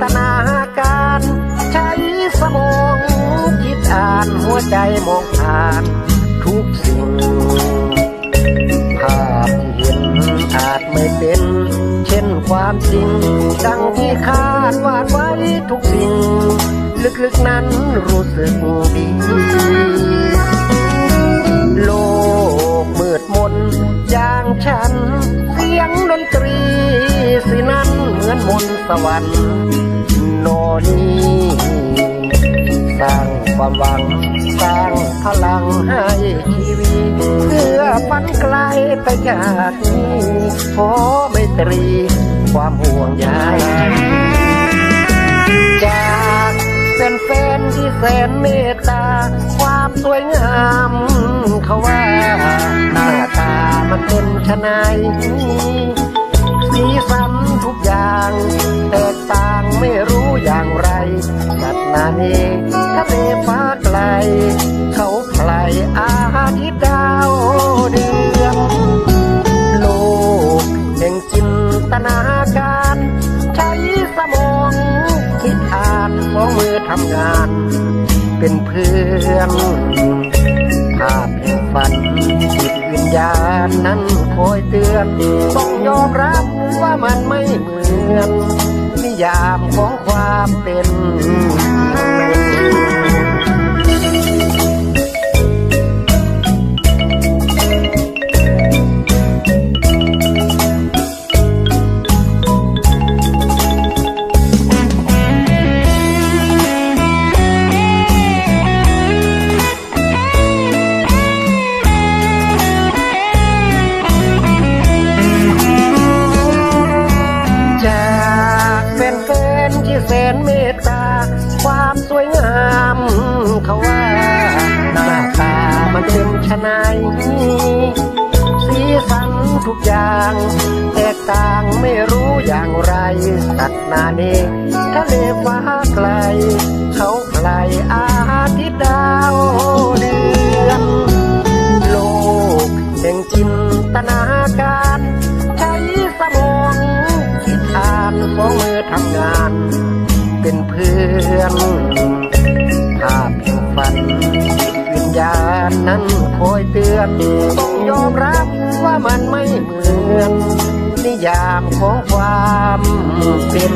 ตนาการ ใช้สมองคิดอ่านหัวใจมองผ่านทุกสิ่ง ภาพที่เห็นอาจไม่เป็น เช่นความจริง ดังที่คาดวาดไว้ทุกสิ่ง ลึกๆนั้นรู้สึกดี นสวรรค์โนนีสร้างความหวัง สร้างพลังให้ชีวิต เพื่อฝันไกลไปจากนี้ขอไม่ตรี ความห่วงใยจากเป็นแฟนที่แสนเมตตา ความสวยงามเขาว่า หน้าตามันเป็นชนาย สีสันทุกอย่างแตกต่างไม่รู้อย่างไรจัดนาเนทะเลฟ้าไกล เขาไกลอาทิตย์ดาวเดือนโลกแห่งจินตนาการ ใช้สมองคิดอ่านสองมือทำงาน เป็นเพื่อนภาพแห่งฝันจิตวิญญาณนั้นคอยเตือนต้องยอมรับ มันไม่เหมือน นิยามของความเป็น งามเขาว่าหน้าตามันเป็นชนายสีสันทุกอย่าง แตกต่างไม่รู้อย่างไร สัตว์นาเนทะเลฟ้าไกล เขาไกลอาทิตย์ดาวเดือนโลกแห่งจินตนาการ ใช้สมองคิดอ่านสองมือทำงาน เป็นเพื่อน ภาพแห่งฝัน วิญญาณนั้นคอยเตือนต้องยอมรับว่ามันไม่เหมือน นิยามของความเป็น